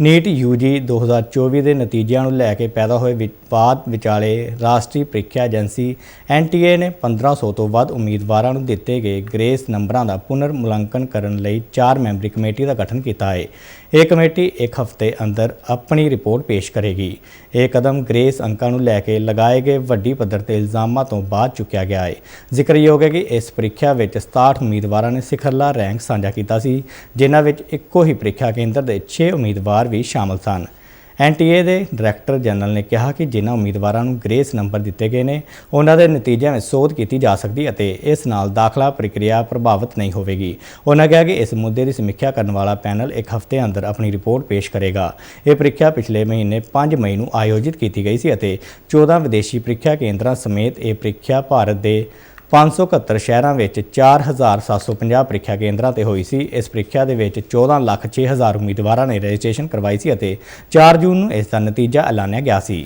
NEET UG 2024 ਦੇ ਨਤੀਜਿਆਂ ਨੂੰ ਲੈ ਕੇ ਪੈਦਾ ਹੋਏ ਵਿਵਾਦ ਵਿਚਾਲੇ ਰਾਸ਼ਟਰੀ ਪ੍ਰੀਖਿਆ ਏਜੰਸੀ ਐਨਟੀਏ ਨੇ 1500 ਤੋਂ ਵੱਧ ਉਮੀਦਵਾਰਾਂ ਨੂੰ ਦਿੱਤੇ ਗਏ ਗ੍ਰੇਸ ਨੰਬਰਾਂ ਦਾ ਪੁਨਰ ਮੁਲਾਂਕਣ ਕਰਨ ਲਈ 4 ਮੈਂਬਰੀ ਕਮੇਟੀ ਦਾ ਗਠਨ ਕੀਤਾ ਹੈ। ਇਹ ਕਮੇਟੀ ਇੱਕ ਹਫ਼ਤੇ ਅੰਦਰ ਆਪਣੀ ਰਿਪੋਰਟ ਪੇਸ਼ ਕਰੇਗੀ। ਇਹ ਕਦਮ ਗ੍ਰੇਸ ਅੰਕਾਂ ਨੂੰ ਲੈ ਕੇ ਲਗਾਏ ਗਏ ਵੱਡੀ ਪੱਧਰ ਤੇ ਇਲਜ਼ਾਮਾਂ ਤੋਂ ਬਾਅਦ ਚੁੱਕਿਆ ਗਿਆ ਹੈ। ਜ਼ਿਕਰਯੋਗ ਹੈ ਕਿ ਇਸ ਪ੍ਰੀਖਿਆ ਵਿੱਚ 67 ਉਮੀਦਵਾਰਾਂ ਨੇ ਸਿਖਰਲਾ ਰੈਂਕ ਸਾਂਝਾ ਕੀਤਾ ਸੀ, ਜਿਨ੍ਹਾਂ ਵਿੱਚ ਇੱਕੋ ਹੀ ਪ੍ਰੀਖਿਆ ਕੇਂਦਰ ਦੇ 6 ਉਮੀਦਵਾਰ ਵੀ ਸ਼ਾਮਲ ਸਨ। ਐਨਟੀਏ ਦੇ ਡਾਇਰੈਕਟਰ ਜਨਰਲ ਨੇ ਕਿਹਾ ਕਿ ਜਿਨ੍ਹਾਂ ਉਮੀਦਵਾਰਾਂ ਨੂੰ ਗ੍ਰੇਸ ਨੰਬਰ ਦਿੱਤੇ ਗਏ ਨੇ, ਉਹਨਾਂ ਦੇ ਨਤੀਜਿਆਂ ਵਿੱਚ ਸੋਧ ਕੀਤੀ ਜਾ ਸਕਦੀ ਅਤੇ ਇਸ ਨਾਲ ਦਾਖਲਾ ਪ੍ਰਕਿਰਿਆ ਪ੍ਰਭਾਵਿਤ ਨਹੀਂ ਹੋਵੇਗੀ। ਉਹਨਾਂ ਕਿਹਾ ਕਿ ਇਸ ਮੁੱਦੇ ਦੀ ਸਮੀਖਿਆ ਕਰਨ ਵਾਲਾ ਪੈਨਲ ਇੱਕ ਹਫ਼ਤੇ ਅੰਦਰ ਆਪਣੀ ਰਿਪੋਰਟ ਪੇਸ਼ ਕਰੇਗਾ। ਇਹ ਪ੍ਰੀਖਿਆ ਪਿਛਲੇ ਮਹੀਨੇ 5 ਮਈ ਨੂੰ ਆਯੋਜਿਤ ਕੀਤੀ ਗਈ ਸੀ ਅਤੇ 14 ਵਿਦੇਸ਼ੀ ਪ੍ਰੀਖਿਆ ਕੇਂਦਰਾਂ ਸਮੇਤ ਇਹ ਪ੍ਰੀਖਿਆ ਭਾਰਤ ਦੇ 571 ਸ਼ਹਿਰਾਂ ਵਿੱਚ 4750 ਪ੍ਰੀਖਿਆ ਕੇਂਦਰਾਂ ਤੇ ਹੋਈ ਸੀ। ਇਸ ਪ੍ਰੀਖਿਆ ਦੇ ਵਿੱਚ 14 ਲੱਖ 6000 ਉਮੀਦਵਾਰਾਂ ਨੇ ਰਜਿਸਟ੍ਰੇਸ਼ਨ ਕਰਵਾਈ ਸੀ ਅਤੇ 4 ਜੂਨ ਨੂੰ ਇਸ ਦਾ ਨਤੀਜਾ ਐਲਾਨਿਆ ਗਿਆ ਸੀ।